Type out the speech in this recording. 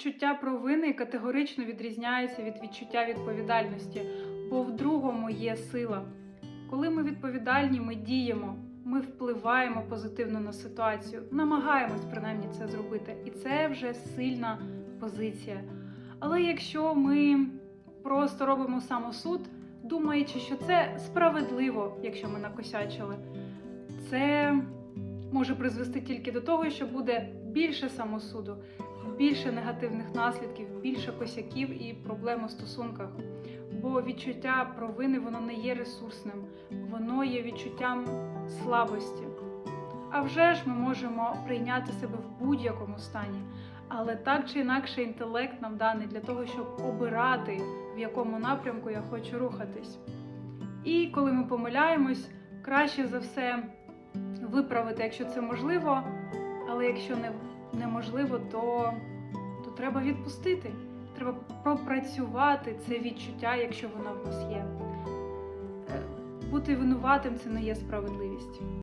відчуття провини категорично відрізняється від відчуття відповідальності, бо в другому є сила. Коли ми відповідальні, ми діємо, ми впливаємо позитивно на ситуацію, намагаємось принаймні це зробити, і це вже сильна позиція. Але якщо ми просто робимо самосуд, думаючи, що це справедливо, якщо ми накосячили, це може призвести тільки до того, що буде більше самосуду, більше негативних наслідків, більше косяків і проблем у стосунках. Бо відчуття провини воно не є ресурсним, воно є відчуттям слабості. А вже ж ми можемо прийняти себе в будь-якому стані, але так чи інакше інтелект нам даний для того, щоб обирати, в якому напрямку я хочу рухатись. І коли ми помиляємось, краще за все виправити, якщо це можливо, але якщо не, неможливо, то, то треба відпустити. Треба пропрацювати це відчуття, якщо воно в нас є. Е, Бути винуватим це не є справедливість.